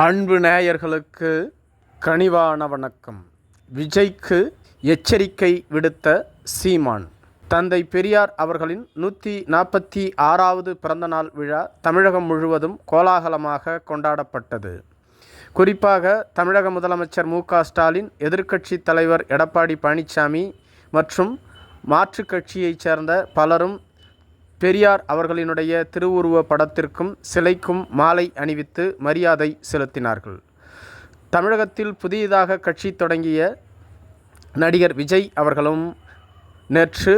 அன்பு நேயர்களுக்கு கனிவான வணக்கம். விஜய்க்கு எச்சரிக்கை விடுத்த சீமான். தந்தை பெரியார் அவர்களின் நூற்றி நாற்பத்தி ஆறாவது பிறந்தநாள் விழா தமிழகம் முழுவதும் கோலாகலமாக கொண்டாடப்பட்டது. குறிப்பாக தமிழக முதலமைச்சர் மு க ஸ்டாலின் எதிர்க்கட்சி தலைவர் எடப்பாடி பழனிசாமி மற்றும் மாற்றுக் கட்சியைச் சேர்ந்த பலரும் பெரியார் அவர்களினுடைய திருவுருவ படத்திற்கும் சிலைக்கும் மாலை அணிவித்து மரியாதை செலுத்தினார்கள். தமிழகத்தில் புதியதாக கட்சி தொடங்கிய நடிகர் விஜய் அவர்களும் நேற்று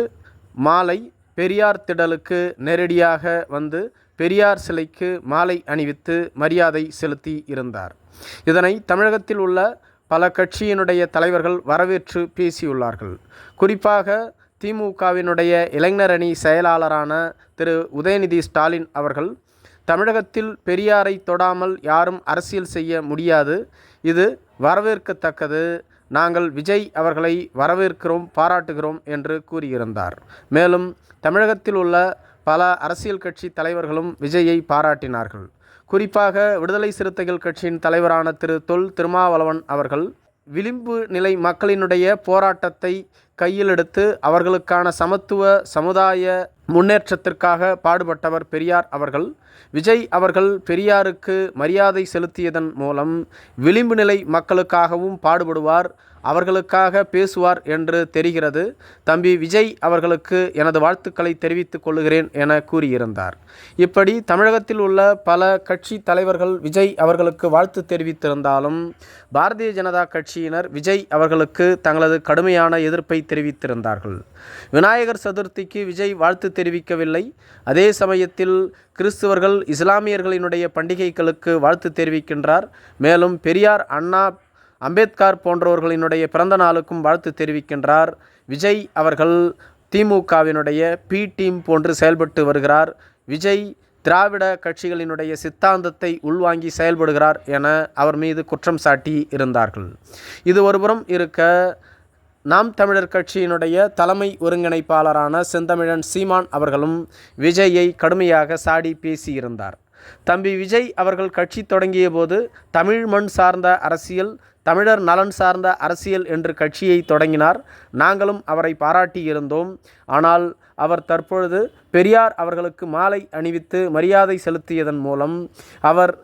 மாலை பெரியார் திடலுக்கு நேரடியாக வந்து பெரியார் சிலைக்கு மாலை அணிவித்து மரியாதை செலுத்தி இருந்தார். இதனை தமிழகத்தில் உள்ள பல கட்சியினுடைய தலைவர்கள் வரவேற்று பேசியுள்ளார்கள். குறிப்பாக திமுகவினுடைய இளைஞர் அணி செயலாளரான திரு. உதயநிதி ஸ்டாலின் அவர்கள் தமிழகத்தில் பெரியாரை தொடாமல் யாரும் அரசியல் செய்ய முடியாது. இது வரவேற்கத்தக்கது. நாங்கள் விஜய் அவர்களை வரவேற்கிறோம் பாராட்டுகிறோம் என்று கூறியிருந்தார். மேலும் தமிழகத்தில் உள்ள பல அரசியல் கட்சி தலைவர்களும் விஜயை பாராட்டினார்கள். குறிப்பாக விடுதலை சிறுத்தைகள் கட்சியின் தலைவரான திரு. தொல் திருமாவளவன் அவர்கள் விளிம்பு நிலை மக்களினுடைய போராட்டத்தை கையில் எடுத்து அவர்களுக்கான சமத்துவ சமுதாய முன்னேற்றத்திற்காக பாடுபட்டவர் பெரியார் அவர்கள். விஜய் அவர்கள் பெரியாருக்கு மரியாதை செலுத்தியதன் மூலம் விளிம்பு நிலை மக்களுக்காகவும் பாடுபடுவார். அவர்களுக்காக பேசுவார் என்று தெரிகிறது. தம்பி விஜய் அவர்களுக்கு எனது வாழ்த்துக்களை தெரிவித்துக் கொள்கிறேன் என கூறியிருந்தார். இப்படி தமிழகத்தில் உள்ள பல கட்சி தலைவர்கள் விஜய் அவர்களுக்கு வாழ்த்து தெரிவித்திருந்தாலும் பாரதிய ஜனதா கட்சியினர் விஜய் அவர்களுக்கு தங்களது கடுமையான எதிர்ப்பை தெரிவித்திருந்தார்கள். விநாயகர் சதுர்த்திக்கு விஜய் வாழ்த்து தெரிவிக்கவில்லை. அதே சமயத்தில் கிறிஸ்துவர்கள் இஸ்லாமியர்களினுடைய பண்டிகைகளுக்கு வாழ்த்து தெரிவிக்கின்றார். மேலும் பெரியார் அண்ணா அம்பேத்கர் போன்றவர்களினுடைய பிறந்த நாளுக்கும் வாழ்த்து தெரிவிக்கின்றார். விஜய் அவர்கள் திமுகவினுடைய பி டீம் போன்று செயல்பட்டு வருகிறார். விஜய் திராவிட கட்சிகளினுடைய சித்தாந்தத்தை உள்வாங்கி செயல்படுகிறார் என அவர் மீது குற்றம் சாட்டி இருந்தார்கள். இது ஒருபுறம் இருக்க நாம் தமிழர் கட்சியினுடைய தலைமை ஒருங்கிணைப்பாளரான செந்தமிழன் சீமான் அவர்களும் விஜயை கடுமையாக சாடி பேசியிருந்தார் தம்பி விஜய் அவர்கள் கட்சி தொடங்கிய போது தமிழ் மண் சார்ந்த அரசியல் தமிழர் நலன் சார்ந்த அரசியல் என்று கட்சியை தொடங்கினார். நாங்களும் அவரை பாராட்டியிருந்தோம் ஆனால் அவர் தற்பொழுது பெரியார் அவர்களுக்கு மாலை அணிவித்து மரியாதை செலுத்தியதன் மூலம் அவர்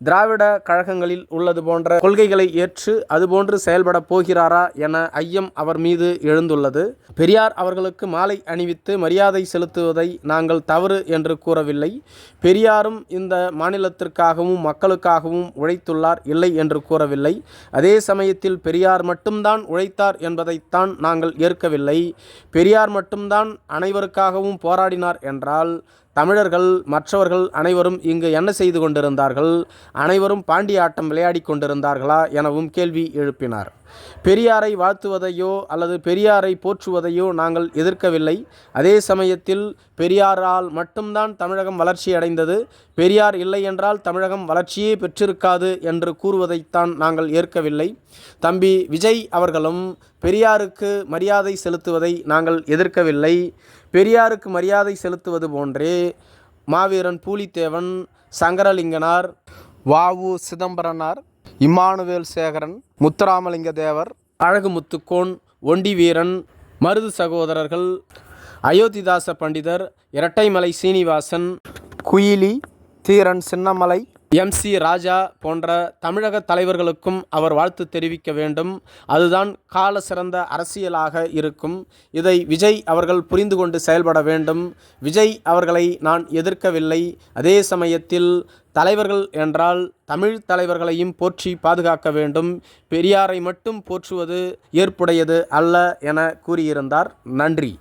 திராவிட கழகங்களில் உள்ளது போன்ற கொள்கைகளை ஏற்று அதுபோன்று செயல்பட போகிறாரா என ஐயம் அவர் மீது எழுந்துள்ளது. பெரியார் அவர்களுக்கு மாலை அணிவித்து மரியாதை செலுத்துவதை நாங்கள் தவறு என்று கூறவில்லை. பெரியாரும் இந்த மாநிலத்திற்காகவும் மக்களுக்காகவும் உழைத்துள்ளார் இல்லை என்று கூறவில்லை. அதே சமயத்தில் பெரியார் மட்டும்தான் உழைத்தார் என்பதைத்தான் நாங்கள் ஏற்கவில்லை. பெரியார் மட்டும்தான் அனைவருக்காகவும் போராடினார் என்றால் தமிழர்கள் மற்றவர்கள் அனைவரும் இங்கு என்ன செய்து கொண்டிருந்தார்கள்? அனைவரும் பாண்டி ஆட்டம் விளையாடி கொண்டிருந்தார்களா எனவும் கேள்வி எழுப்பினார். பெரியாரை வாழ்த்துவதையோ அல்லது பெரியாரை போற்றுவதையோ நாங்கள் எதிர்க்கவில்லை. அதே சமயத்தில் பெரியாரால் மட்டும்தான் தமிழகம் வளர்ச்சி அடைந்தது. பெரியார் இல்லை என்றால் தமிழகம் வளர்ச்சியே பெற்றிருக்காது என்று கூறுவதைத்தான் நாங்கள் ஏற்கவில்லை. தம்பி விஜய் அவர்களும் பெரியாருக்கு மரியாதை செலுத்துவதை நாங்கள் எதிர்க்கவில்லை. பெரியாருக்கு மரியாதை செலுத்துவது போன்றே மாவீரன் பூலித்தேவன் சங்கரலிங்கனார் வாவு சிதம்பரனார் இம்மானுவேல் சேகரன் முத்துராமலிங்க தேவர் அழகு முத்துக்கோன் ஒண்டி வீரன் மருது சகோதரர்கள் அயோத்திதாச பண்டிதர் இரட்டைமலை சீனிவாசன் குயிலி தீரன் சின்னமலை எம் சி ராஜா போன்ற தமிழக தலைவர்களுக்கும் அவர் வாழ்த்து தெரிவிக்க வேண்டும். அதுதான் கால சிறந்த அரசியலாக இருக்கும். இதை விஜய் அவர்கள் புரிந்து கொண்டு செயல்பட வேண்டும். விஜய் அவர்களை நான் எதிர்க்கவில்லை. அதே சமயத்தில் தலைவர்கள் என்றால் தமிழ் தலைவர்களையும் போற்றி பாதுகாக்க வேண்டும். பெரியாரை மட்டும் போற்றுவது ஏற்புடையது அல்ல என கூறியிருந்தார். நன்றி.